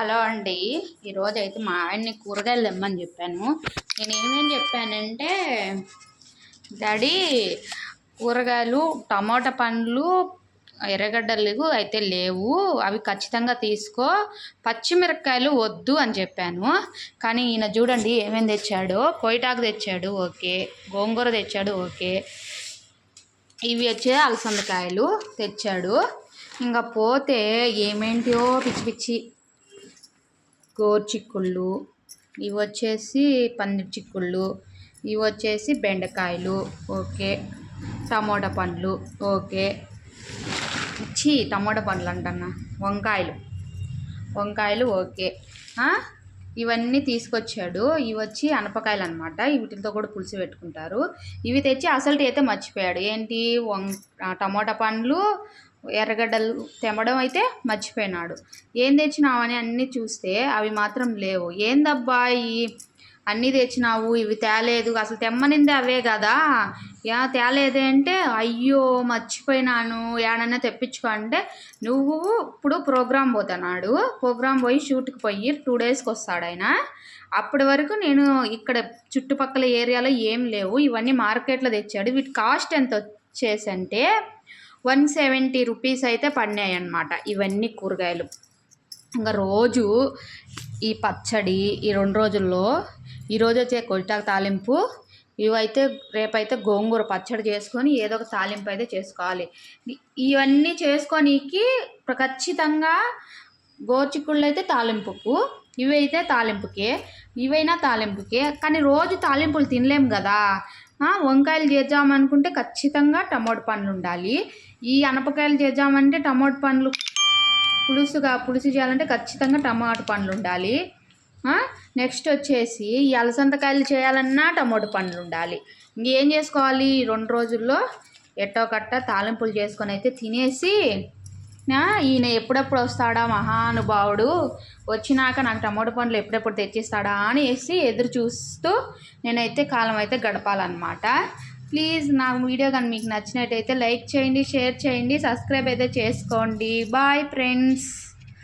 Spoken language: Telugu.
హలో అండి. ఈరోజు అయితే మా ఆయన్ని కూరగాయలు తెమ్మని చెప్పాను. నేను ఏమేం చెప్పానంటే డాడీ కూరగాయలు టమాటా పండ్లు ఎర్రగడ్డలు అయితే లేవు. అవి ఖచ్చితంగా తీసుకో. పచ్చిమిరపకాయలు వద్దు అని చెప్పాను. కానీ ఈయన చూడండి ఏమేమి తెచ్చాడో. కొయిటాకు తెచ్చాడు ఓకే. గోంగూర తెచ్చాడు ఓకే. ఇవి వచ్చే అలసందకాయలు తెచ్చాడు. ఇంకా పోతే ఏమేంటియో పిచ్చి పిచ్చి గోరు చిక్కుళ్ళు ఇవి వచ్చేసి పన్నీర్ చిక్కుళ్ళు ఇవి వచ్చేసి బెండకాయలు ఓకే. టమోటా పండ్లు ఓకే. ఛీ టమోటా పండ్లు అంటన్నా. వంకాయలు. వంకాయలు ఓకే. ఇవన్నీ తీసుకొచ్చాడు. ఇవి వచ్చి అనపకాయలు అనమాట వీటితో కూడా పులుసు పెట్టుకుంటారు. ఇవి తెచ్చి అసలు అయితే మర్చిపోయాడు. ఏంటి? వం టమోటా పండ్లు ఎర్రగడ్డలు తెమ్మడం అయితే మర్చిపోయినాడు. ఏం తెచ్చినావని అన్నీ చూస్తే అవి మాత్రం లేవు. ఏందబ్బా ఈ అన్నీ తెచ్చినావు ఇవి తేలేదు. అసలు తెమ్మనింది అవే కదా. యా తేలేదే అంటే అయ్యో మర్చిపోయినాను. ఏడన్నా తెప్పించుకో అంటే నువ్వు ఇప్పుడు ప్రోగ్రామ్ పోతున్నాడు ప్రోగ్రామ్ పోయి షూట్కి పోయి టూ డేస్కి వస్తాడు ఆయన. అప్పటి వరకు నేను ఇక్కడ చుట్టుపక్కల ఏరియాలో ఏం లేవు. ఇవన్నీ మార్కెట్లో తెచ్చాడు. వీటి కాస్ట్ ఎంత వచ్చేసంటే వన్ సెవెంటీ రూపీస్ అయితే పడినాయి అన్నమాట ఇవన్నీ కూరగాయలు. ఇంకా రోజు ఈ పచ్చడి ఈ రెండు రోజుల్లో ఈరోజు వచ్చే కొట్టాకు తాలింపు ఇవైతే రేపైతే గోంగూర పచ్చడి చేసుకొని ఏదో ఒక తాలింపు అయితే చేసుకోవాలి. ఇవన్నీ చేసుకోనీకి ఖచ్చితంగా గోచిక్కుళ్ళు అయితే తాలింపుకు ఇవైతే తాలింపుకే ఇవైనా తాలింపుకే. కానీ రోజు తాలింపులు తినలేము కదా. వంకాయలు చేద్దామనుకుంటే ఖచ్చితంగా టమోటా పండ్లు ఉండాలి. ఈ అనపకాయలు చేద్దామంటే టమోటా పండ్లు పులుసుగా పులుసు చేయాలంటే ఖచ్చితంగా టమాటా పండ్లు ఉండాలి. నెక్స్ట్ వచ్చేసి ఈ అలసందకాయలు చేయాలన్నా టమోటా పండ్లు ఉండాలి. ఇంకేం చేసుకోవాలి? రెండు రోజుల్లో ఎట్టో కట్ట తాలింపులు చేసుకొని అయితే తినేసి ఈయన ఎప్పుడెప్పుడు వస్తాడా? మహానుభావుడు వచ్చినాక నాకు టమోటా పండ్లు ఎప్పుడెప్పుడు తెచ్చిస్తాడా అని వేసి ఎదురు చూస్తూ నేనైతే కాలం అయితే గడపాలన్నమాట. ప్లీజ్ నా వీడియో కానీ మీకు నచ్చినట్టయితే లైక్ చేయండి షేర్ చేయండి సబ్స్క్రైబ్ అయితే చేసుకోండి. Bye friends.